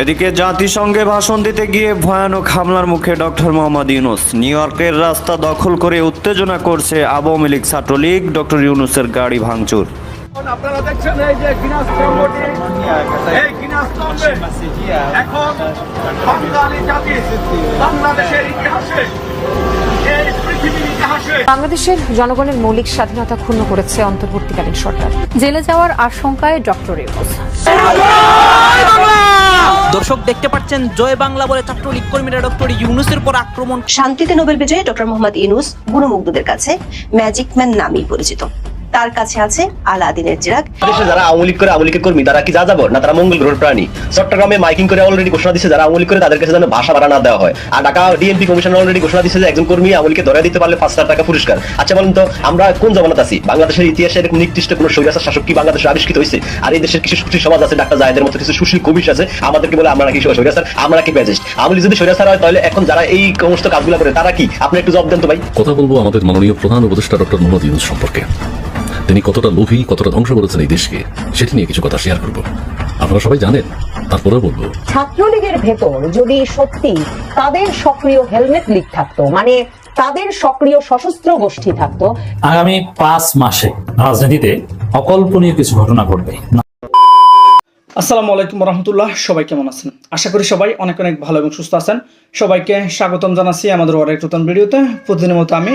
এদিকে জাতিসংঘে ভাষণ দিতে গিয়ে ভয়ানক হামলার মুখে ডক্টর মোহাম্মদ ইউনুস। নিউ ইয়র্কের রাস্তা দখল করে উত্তেজনা করছে আওয়ামী লীগ ছাত্রলীগ ডক্টর ইউনুসের গাড়ি ভাঙচুর। আপনারা দেখছেন এই যে এই এখন বাঙালি জাতি বাংলাদেশের ইতিহাসে বাংলাদেশের জনগণের মৌলিক স্বাধীনতা ক্ষুণ্ণ করেছে অন্তর্বর্তীকালীন সরকার। জেলে যাওয়ার আশঙ্কায় ডক্টর ইউনুস। দর্শক দেখতে পাচ্ছেন, জয় বাংলা বলে ছাত্রলীগ কর্মীরা ডক্টর ইউনুসের পর আক্রমণ। শান্তিতে নোবেল বিজয়ী ডক্টর মোহাম্মদ ইউনুস গুণমুগ্ধদের কাছে ম্যাজিক ম্যান নামেই পরিচিত। তার কাছে আছে আলাদিনের চিরাগ। দেশে যারা আওয়ামী লীগ করে আওয়ামী লীগের কর্মী তারা কি যা যাব? না তারা মঙ্গল গ্রহের প্রাণী। চট্টগ্রামে মাইকিং করে অলরেডি ঘোষণা দিচ্ছে যারা আওয়ামী লীগ করে তাদের কাছে যেন ভাষা ভাড়া না দেওয়া হয়। আর ঢাকা ডিএমপি কমিশন অলরেডি ঘোষণা দিচ্ছে যে একজন কর্মী আওয়ামী লীগকে ধরে দিতে পারলে পাঁচ হাজার টাকা পুরস্কার। আচ্ছা বলুন তো আমরা কোন জমানাত আছি? বাংলাদেশের ইতিহাসে এরকম নির্দিষ্ট কোনো স্বৈরাচার শাসক কি বাংলাদেশে আবিষ্কৃত হয়েছে? আর এই দেশের কিছু সুশীল সমাজ আছে ডাক্তার জায়দের মতো কিছু সুশীল কবিশ আছে আমাদেরকে বলে আমরা কি স্বৈরাচার আমরা কি ব্যাজিস্ট লীগ যদি স্বৈরাচার হয় তাহলে এখন যারা এই সমস্ত কাজগুলো করে তারা কি? আপনি একটু জবাব দেন তো ভাই। কথা বলব আমাদের মাননীয় প্রধান উপদেষ্টা ডক্টর মোহাম্মদ ইউনুস সম্পর্কে। তিনি কতটা লোভী কতটা ধ্বংস করেছেন এই দেশকে সেটি নিয়ে কিছু কথা শেয়ার করব। আপনারা সবাই জানেন তারপরেও বলব। ছাত্রলীগের ভেতর যদি সত্যি তাদের সক্রিয় হেলমেট লীগ থাকতো মানে তাদের সক্রিয় সশস্ত্র গোষ্ঠী থাকতো আগামী পাঁচ মাসে রাজনীতিতে অকল্পনীয় কিছু ঘটনা ঘটবে। আসসালামু আলাইকুম রহমতুল্লাহ সবাই কেমন আছেন? আশা করি সবাই অনেক অনেক ভালো এবং সুস্থ আছেন। সবাইকে স্বাগতম জানাচ্ছি আমাদের অনেক নতুন ভিডিওতে। প্রতিদিনের মতো আমি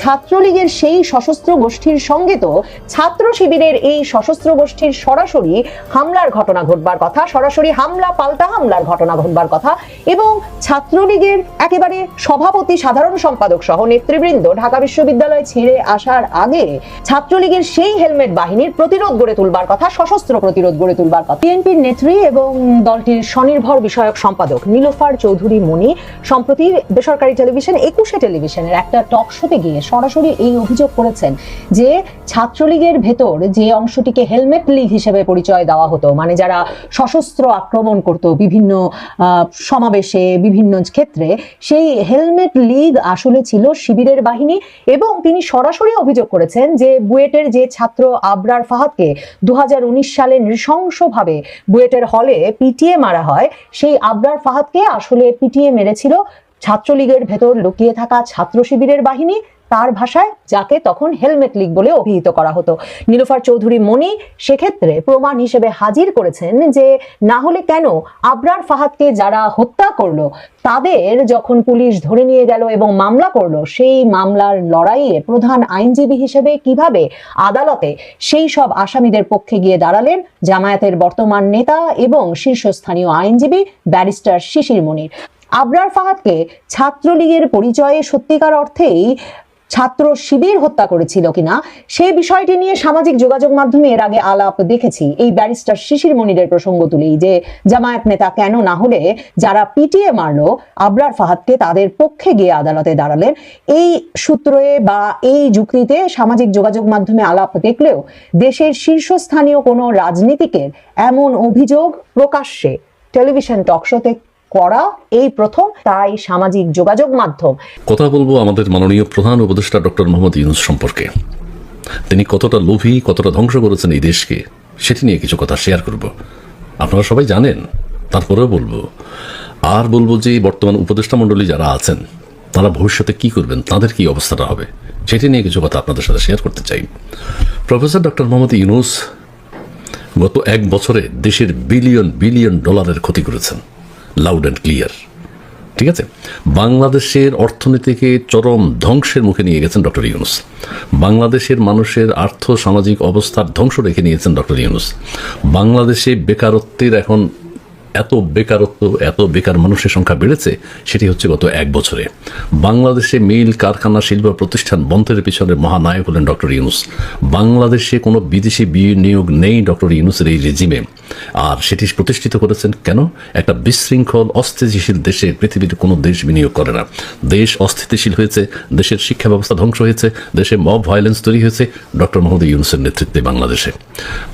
ছাত্রলীগের সেই সশস্ত্র গোষ্ঠীর সঙ্গে তো ছাত্র শিবিরের এই সশস্ত্র গোষ্ঠীর সরাসরি হামলার ঘটনা ঘটবার কথা, সরাসরি হামলা, পাল্টা হামলার ঘটনা ঘটবার কথা এবং ছাত্রলীগের একেবারে সভাপতি, সাধারণ সম্পাদক সহ নেতৃবৃন্দ ঢাকা বিশ্ববিদ্যালয় ছেড়ে আসার আগে ছাত্রলীগের সেই হেলমেট বাহিনীর প্রতিরোধ গড়ে তুলবার কথা, সশস্ত্র প্রতিরোধ গড়ে তুলবার কথা। বিএনপির নেত্রী এবং দলটির স্বনির্ভর বিষয়ক সম্পাদক নীলোফার চৌধুরী মনি সম্প্রতি বেসরকারি টেলিভিশন, একুশে টেলিভিশনের একটা টক শোতে গিয়ে সরাসরি এই অভিযোগ করেছেন যে ছাত্রলীগের ভেতর যে অংশটিকে হেলমেট লীগ হিসেবে পরিচয় দেওয়া হতো মানে যারা সশস্ত্র আক্রমণ করত বিভিন্ন সমাবেশে, বিভিন্ন ক্ষেত্রে, সেই হেলমেট লীগ আসলে ছিল শিবিরের বাহিনী এবং তিনি সরাসরি অভিযোগ করেছেন যে বুয়েটের যে ছাত্র আবরার ফাহাদকে দু হাজার উনিশ সালে নৃশংসভাবে বুয়েটের হলে পিটিয়ে মারা হয়, সেই আবরার ফাহাদকে আসলে পিটিয়ে মেরেছিল ছাত্রলীগের ভেতর লুকিয়ে থাকা ছাত্র শিবিরের বাহিনী তার ভাষায়, যাকে তখন হেলমেট লীগ বলে অভিহিত করা হতো। নীলুফার চৌধুরী মনি সেক্ষেত্রে প্রমাণ হিসেবে হাজির করেছেন যে, না হলে কেন আবরার ফাহাদকে যারা হত্যা করল, তাদের যখন পুলিশ ধরে নিয়ে গেল এবং মামলা করল, সেই মামলার লড়াইয়ে প্রধান আইনজীবী হিসেবে কীভাবে আদালতে সেই সব আসামিদের পক্ষে গিয়ে দাঁড়ালেন, জামায়াতের বর্তমান নেতা এবং শীর্ষস্থানীয় আইনজীবী ব্যারিস্টার শিশির মনির আবরার ফাহাদকে ছাত্রলীগের পরিচয়ে সত্যিকার অর্থেই ছাত্র শিবির হত্যা করেছিল কিনা? সেই বিষয়টি নিয়ে সামাজিক যোগাযোগ মাধ্যমে এর আগে আলাপ দেখেছি। এই ব্যারিস্টার শিশির মনিরের প্রসঙ্গ তুলেই যে, জামায়াত নেতা কেন না হলে যারা পিটিয়ে মারলো, আবরার ফাহাদকে তাদের পক্ষে গিয়ে আদালতে দাঁড়ালেন। এই সূত্রে বা এই যুক্তিতে সামাজিক যোগাযোগ মাধ্যমে আলাপ দেখলেও দেশের শীর্ষস্থানীয় কোনো রাজনীতিকের এমন অভিযোগ প্রকাশ্যে টেলিভিশন টকশোতে করা এই প্রথম, তাই সামাজিক যোগাযোগ মাধ্যম। কথা বলব আমাদের মাননীয় প্রধান উপদেষ্টা ডক্টর মোহাম্মদ ইউনুস সম্পর্কে। তিনি কতটা লোভী, কতটা ধ্বংস করেছেন এই দেশকে, সেটি নিয়ে কিছু কথা শেয়ার করব। আপনারা সবাই জানেন, তারপরেও বলব। আর বলব যে বর্তমান উপদেষ্টা মণ্ডলী যারা আছেন, তারা ভবিষ্যতে কি করবেন, তাদের কি অবস্থাটা হবে, সেটি নিয়ে কিছু কথা আপনাদের সাথে শেয়ার করতে চাই। প্রফেসর ডক্টর মোহাম্মদ ইউনুস গত এক বছরে দেশের বিলিয়ন বিলিয়ন ডলারের ক্ষতি করেছেন। লাউড অ্যান্ড ক্লিয়ার ঠিক আছে? বাংলাদেশের অর্থনীতিকে চরম ধ্বংসের মুখে নিয়ে গেছেন ডক্টর ইউনুস। বাংলাদেশের মানুষের আর্থ সামাজিক অবস্থার ধ্বংস রেখে নিয়েছেন ডক্টর ইউনুস। বাংলাদেশে বেকারত্বের এখন এত বেকারত্ব, এত বেকার মানুষের সংখ্যা বেড়েছে, সেটি হচ্ছে গত এক বছরে। বাংলাদেশে মিল, কারখানা, শিল্প প্রতিষ্ঠান বন্ধের পিছনে মহানায়ক হলেন ডক্টর ইউনুস। বাংলাদেশে কোনো বিদেশি বিনিয়োগ নেই ডক্টর ইউনুসের এই রেজিমে। আর সেটি প্রতিষ্ঠিত করেছেন কেন? একটা বিশৃঙ্খল, অস্থিতিশীল দেশে পৃথিবীর কোনো দেশ বিনিয়োগ করে না। দেশ অস্থিতিশীল হয়েছে, দেশের শিক্ষা ব্যবস্থা ধ্বংস হয়েছে, দেশে মব ভায়োলেন্স তৈরি হয়েছে ডক্টর মোহাম্মদ ইউনুসের নেতৃত্বে বাংলাদেশে।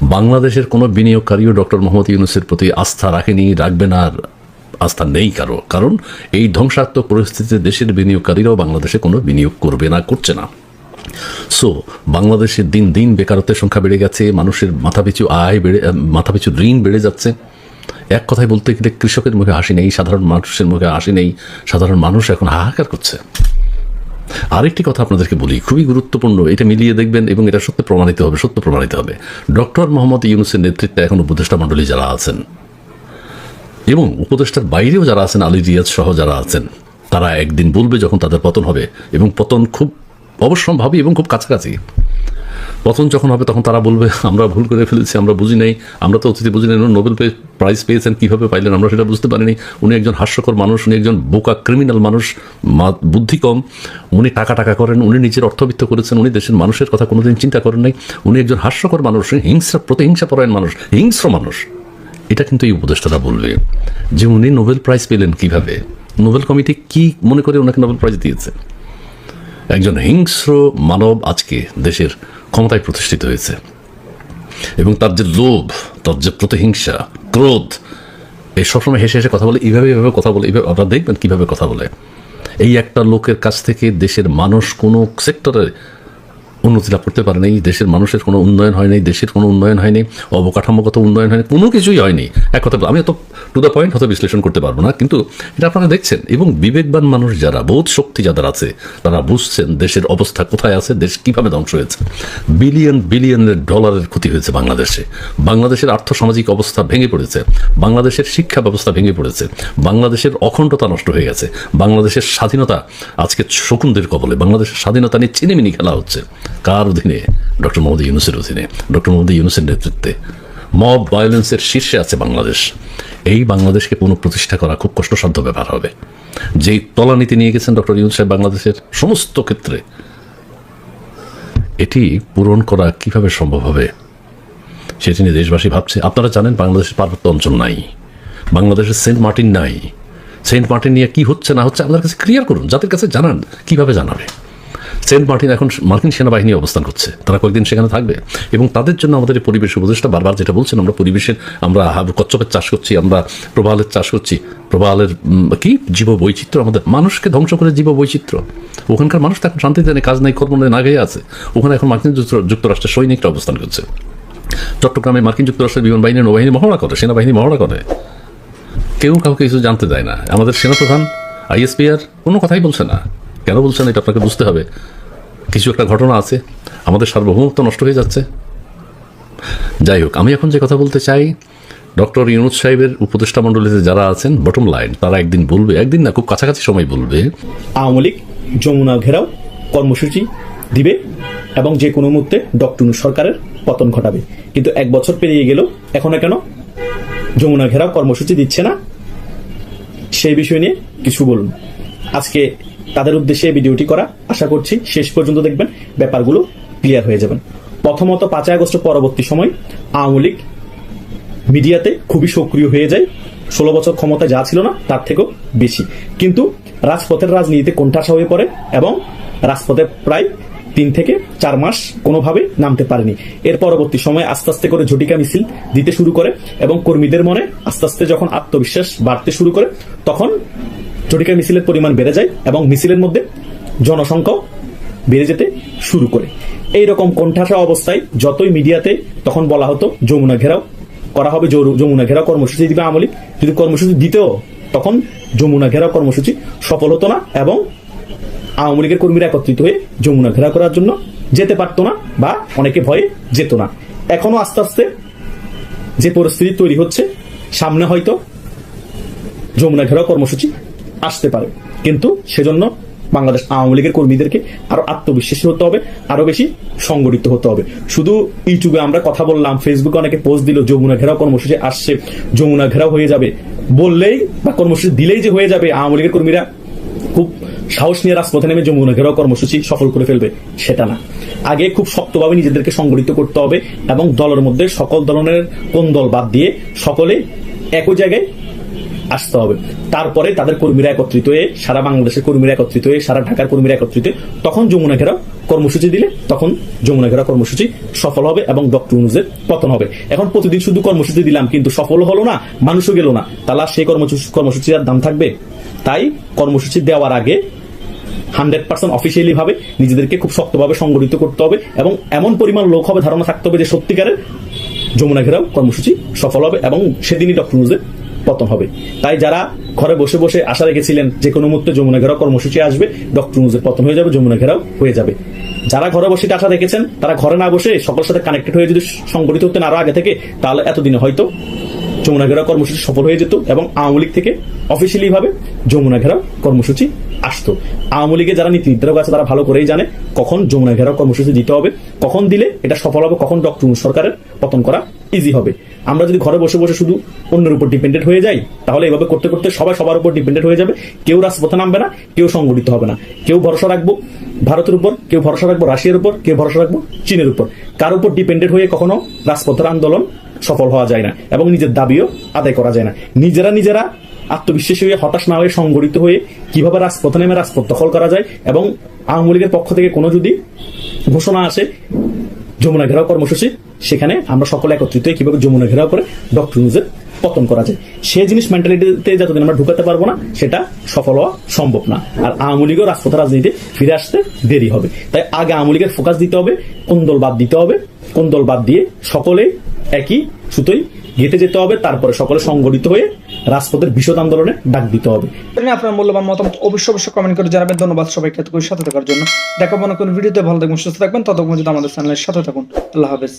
বাংলাদেশের কোনো বিনিয়োগকারীও ডক্টর মোহাম্মদ ইউনুসের প্রতি আস্থা রাখেনি রাখবে না আর আস্থা নেই কারও। কারণ এই ধ্বংসাত্মক পরিস্থিতিতে দেশের বিনিয়োগকারীরাও বাংলাদেশে কোনো বিনিয়োগ করবে না, করছে না। সো বাংলাদেশে দিন দিন বেকারত্বের সংখ্যা বেড়ে গেছে, মানুষের মাথাপিছু আয় বেড়ে মাথাপিছু ঋণ বেড়ে যাচ্ছে। এক কথায় বলতে গেলে কৃষকের মুখে হাসি নেই, সাধারণ মানুষের মুখে হাসি নেই, সাধারণ মানুষ এখন হাহাকার করছে। আরেকটি কথা আপনাদেরকে বলি, খুবই গুরুত্বপূর্ণ, এটা মিলিয়ে দেখবেন এবং এটা সত্য প্রমাণিত হবে, সত্য প্রমাণিত হবে। ডক্টর মোহাম্মদ ইউনুসের নেতৃত্বে এখন উপদেষ্টা মণ্ডলী যারা আছেন এবং উপদেষ্টার বাইরেও যারা আছেন, আলী রিয়াজ সহ যারা আছেন, তারা একদিন বলবে যখন তাদের পতন হবে। এবং পতন খুব অবশ্যম্ভাবী এবং খুব কাছাকাছি। পতন যখন হবে, তখন তারা বলবে, আমরা ভুল করে ফেলেছি, আমরা বুঝি নাই, আমরা তো অতিথি বুঝি নাই, নোবেল প্রাইজ পেয়েছেন, কীভাবে পাইলেন, আমরা সেটা বুঝতে পারিনি। উনি একজন হাস্যকর মানুষ, উনি একজন বোকা ক্রিমিনাল মানুষ বুদ্ধি কম। উনি টাকা টাকা করেন, উনি নিজের অর্থবিত্ত করেছেন, উনি দেশের মানুষের কথা কোনোদিন চিন্তা করেন নাই। উনি একজন হাস্যকর মানুষ হিংসা প্রতিহিংসা পরায়ণ মানুষ, হিংস্র মানুষ। এটা কিন্তু এই উপদেষ্টারা বলবে যে উনি নোবেল প্রাইজ পেলেন কীভাবে? নোবেল কমিটি কি মনে করে ওনাকে নোবেল প্রাইজ দিয়েছে? একজন হিংস্র মানব আজকে দেশের ক্ষমতায় প্রতিষ্ঠিত হয়েছে। এবং তার যে লোভ, তার যে প্রতিহিংসা, ক্রোধ এই সবসময় হেসে হেসে কথা বলে, এইভাবে এইভাবে কথা বলে, এইভাবে আপনারা দেখবেন কীভাবে কথা বলে। এই একটা লোকের কাছ থেকে দেশের মানুষ কোনো সেক্টরে উন্নতি লাভ করতে পারে নাই, দেশের মানুষের কোনো উন্নয়ন হয়নি দেশের কোনো উন্নয়ন হয়নি অবকাঠামোগত উন্নয়ন হয়নি কোনো কিছুই হয়নি এক কথা আমি এত টু দ্য পয়েন্ট হয়তো বিশ্লেষণ করতে পারব না, কিন্তু এটা আপনারা দেখছেন। এবং বিবেকবান মানুষ যারা, বোধ শক্তি যাদের আছে, তারা বুঝছেন দেশের অবস্থা কোথায় আছে, দেশ কীভাবে ধ্বংস হয়েছে। বিলিয়ন, বিলিয়নের ডলারের ক্ষতি হয়েছে বাংলাদেশে। বাংলাদেশের আর্থসামাজিক অবস্থা ভেঙে পড়েছে, বাংলাদেশের শিক্ষা ব্যবস্থা ভেঙে পড়েছে, বাংলাদেশের অখণ্ডতা নষ্ট হয়ে গেছে, বাংলাদেশের স্বাধীনতা আজকে শকুনদের কবলে, বাংলাদেশের স্বাধীনতা নিয়ে চিনিমিনি খেলা হচ্ছে। কার অধীনে ডক্টর মোহাম্মদ ইউনুসের অধীনে ডক্টর মোহাম্মদ ইউনুসের নেতৃত্বে মব ভায়োলেন্সের শীর্ষে আছে বাংলাদেশ এই বাংলাদেশকে পুনঃপ্রতিষ্ঠা করা খুব কষ্টসাধ্য ব্যাপার হবে যেই তলানীতি নিয়ে গেছেন ডক্টর ইউনুস সাহেব বাংলাদেশের সমস্ত ক্ষেত্রে এটি পূরণ করা কীভাবে সম্ভব হবে সেটি নিয়ে দেশবাসী ভাবছে আপনারা জানেন বাংলাদেশের পার্বত্য অঞ্চল নাই বাংলাদেশের সেন্ট মার্টিন নাই সেন্ট মার্টিন নিয়ে কি হচ্ছে না হচ্ছে আপনার কাছে ক্লিয়ার করুন যাদের কাছে জানান কীভাবে জানাবে সেন্ট মার্টিন এখন মার্কিন সেনাবাহিনী অবস্থান করছে। তারা কয়েকদিন সেখানে থাকবে। এবং তাদের জন্য আমাদের পরিবেশ উপদেষ্টা বারবার যেটা বলছেন, আমরা পরিবেশের, আমরা কচ্ছপের চাষ করছি, আমরা প্রবালের চাষ করছি। প্রবালের কি? জীব বৈচিত্র্য আমাদের। মানুষকে ধ্বংস করে জীব বৈচিত্র্য ওখানকার মানুষ তো এখন শান্তিতে নেই, কাজ নেই, কর্ম নেই, না গিয়ে আছে। ওখানে এখন মার্কিন যুক্তরাষ্ট্রের সৈনিকরা অবস্থান করছে। চট্টগ্রামে মার্কিন যুক্তরাষ্ট্রের বিমান বাহিনী নৌবাহিনী মহড়া করে, সেনাবাহিনী মহড়া করে। কেউ কাউকে কিছু জানতে দেয় না। আমাদের সেনাপ্রধান, আইএসপিআর কোনো কথাই বলছে না। কেন বলছে না? এটা আপনাকে বুঝতে হবে। কিছু একটা ঘটনা আছে, আমাদের সার্বভৌমত্ব নষ্ট হয়ে যাচ্ছে। যাই হোক, আমি এখন যে কথা বলতে চাই, ডক্টর ইউনুস সাহেবের উপদেষ্টা মণ্ডলীতে যারা আছেন বটম লাইন তারা একদিন বলবে, একদিন না, খুব কাছাকাছি সময় বলবে। আওয়ামী লীগ যমুনা ঘেরাও কর্মসূচি দিবে এবং যে কোনো মুহূর্তে ডক্টর সরকারের পতন ঘটাবে। কিন্তু এক বছর পেরিয়ে গেল, এখনও কেন? যমুনা ঘেরাও কর্মসূচি দিচ্ছে না? সেই বিষয় নিয়ে কিছু বলুন। আজকে তাদের উদ্দেশ্যে ভিডিওটি করা। আশা করছি শেষ পর্যন্ত দেখবেন, ব্যাপারগুলো ক্লিয়ার হয়ে যাবেন। প্রথমত পাঁচই আগস্ট পরবর্তী সময় আওয়ামী লীগ মিডিয়াতে খুবই সক্রিয় হয়ে যায়। ষোলো বছর ক্ষমতা যা ছিল না, তার থেকেও বেশি। কিন্তু রাজপথের রাজনীতিতে কোণঠাসা হয়ে পড়ে এবং রাজপথে প্রায় তিন থেকে চার মাস কোনোভাবে নামতে পারেনি। এর পরবর্তী সময়ে আস্তে আস্তে করে ঝটিকা মিছিল দিতে শুরু করে এবং কর্মীদের মনে আস্তে আস্তে যখন আত্মবিশ্বাস বাড়তে শুরু করে, তখন ঝটিকা মিছিলের পরিমাণ বেড়ে যায় এবং মিছিলের মধ্যে জনসংখ্যাও বেড়ে যেতে শুরু করে। এই রকম কোণঠাসা অবস্থায় যতই মিডিয়াতে তখন বলা হতো, যমুনা ঘেরাও করা হবে যমুনা ঘেরাও কর্মসূচি দিবে আমলি যদি কর্মসূচি দিতেও, তখন যমুনা ঘেরাও কর্মসূচি সফল হতো না এবং আওয়ামী লীগের কর্মীরা একত্রিত হয়ে যমুনা ঘেরাও করার জন্য যেতে পারতো না বা অনেকে ভয়ে যেত না। এখনও আস্তে আস্তে যে পরিস্থিতি তৈরি হচ্ছে, সামনে হয়তো যমুনা ঘেরাও কর্মসূচি আসতে পারে। কিন্তু সেজন্য বাংলাদেশ আওয়ামী লীগের কর্মীদেরকে আরও আত্মবিশ্বাসী হতে হবে, আরও বেশি সংগঠিত হতে হবে। শুধু ইউটিউবে আমরা কথা বললাম ফেসবুকে অনেকে পোস্ট দিল, যমুনা ঘেরাও কর্মসূচি আসছে, যমুনা ঘেরাও হয়ে যাবে। বললেই বা কর্মসূচি দিলেই যে হয়ে যাবে, আওয়ামী লীগের কর্মীরা খুব সাহস নিয়ে রাজপথে নেমে যমুনা ঘেরাও কর্মসূচি সফল করে ফেলবে, সেটা না। আগে খুব শক্তভাবে নিজেদেরকে সংগঠিত করতে হবে এবং দলের মধ্যে সকল ধরনের কোন দল বাদ দিয়ে সকলে একই জায়গায় আসতে হবে। তারপরে তাদের কর্মীরা একত্রিত হয়ে সারা বাংলাদেশের কর্মীরা একত্রিত হয়ে সারা ঢাকার কর্মীরা একত্রিত তখন যমুনা ঘেরাও কর্মসূচি দিলে তখন যমুনা ঘেরাও কর্মসূচি সফল হবে এবং ডক্টর ইউনুসের পতন হবে। এখন প্রতিদিন শুধু কর্মসূচি দিলাম, কিন্তু সফল হলো না, মানুষও গেল না। তাহলে সেই কর্মসূচি আর দাম থাকবে? তাই কর্মসূচি দেওয়ার আগে হান্ড্রেড পার্সেন্ট অফিসিয়ালি ভাবে নিজেদেরকে খুব শক্তভাবে সংগঠিত করতে হবে এবং এমন পরিমাণ লোক হবে, ধারণা থাকতে হবে যে সত্যিকারের যমুনা ঘেরাও কর্মসূচি সফল হবে এবং সেদিনই ডক্টর পতন হবে। তাই যারা ঘরে বসে বসে আশা রেখেছিলেন যে কোনো মুহূর্তে যমুনা ঘেরাও কর্মসূচি আসবে, ডক্টর ইউনুসের পতন হয়ে যাবে, যমুনা ঘেরাও হয়ে যাবে। যারা ঘরে বসে আশা রেখেছেন, তারা ঘরে না বসে সকলের সাথে কানেক্টেড হয়ে যদি সংগঠিত হতেন আরও আগে থেকে, তাহলে এতদিনে হয়তো যমুনা ঘেরাও কর্মসূচি সফল হয়ে যেত এবং আওয়ামী লীগ থেকে অফিসিয়ালি ভাবে যমুনা ঘেরাও কর্মসূচি আসতো। আওয়ামী লীগে যারা নীতি নির্ধারক আছে, তারা ভালো করেই জানে কখন যমুনা ঘেরাও কর্মসূচি দিতে হবে, কখন দিলে এটা সফল হবে, কখন ডক্টর সরকারের পতন করা ইজি হবে। আমরা যদি ঘরে বসে বসে শুধু অন্যের উপর ডিপেন্ডেন্ট হয়ে যাই, তাহলে এভাবে করতে করতে সবাই সবার উপর ডিপেন্ডেন্ট হয়ে যাবে। কেউ রাজপথে নামবে না, কেউ সংগঠিত হবে না। কেউ ভরসা রাখব ভারতের উপর, কেউ ভরসা রাখব রাশিয়ার উপর, কেউ ভরসা রাখব চীনের উপর। কার উপর ডিপেন্ডেন্ট হয়ে কখনো রাজপথের আন্দোলন সফল হওয়া যায় না এবং নিজের দাবিও আদায় করা যায় না। নিজেরা নিজেরা আত্মবিশ্বাসী হয়ে, হতাশ না হয়ে, সংগঠিত হয়ে কীভাবে রাজপথে নেমে রাজপথ দখল করা যায় এবং আওয়ামী লীগের পক্ষ থেকে কোনো যদি ঘোষণা আসে, যমুনা ঘেরাও কর্মসূচি সেখানে আমরা সকলে একত্রিত হয়ে কীভাবে যমুনা ঘেরাও করে ডক্টর নিউজের পতন করা যায়। সেই জিনিস মেন্টালিটিতে যতদিন আমরা ঢুকাতে পারব না, সেটা সফল হওয়া সম্ভব না। আর আওয়ামী লীগও রাজপথ রাজনীতিতে ফিরে আসতে দেরি হবে। তাই আগে আওয়ামী লীগের ফোকাস দিতে হবে, কোন দল বাদ দিতে হবে, কোন দল বাদ দিয়ে সকলে একই সুতোই গেতে যেতে হবে, তারপরে সকলে সংগঠিত হয়ে রাজপথের বিশদ আন্দোলনে ডাক দিতে হবে। আপনার মূল্যবান মতামত অবশ্যই অবশ্যই কমেন্ট করে জানাবেন। ধন্যবাদ সবাইকে এতক্ষণ সাথে থাকার জন্য। দেখাবো না কোনো ভিডিওতে ভালো থাকবেন, সুস্থ থাকবেন। ততক্ষণ যদি আমাদের চ্যানেলের সাথে থাকুন। আল্লাহ হাফেজ।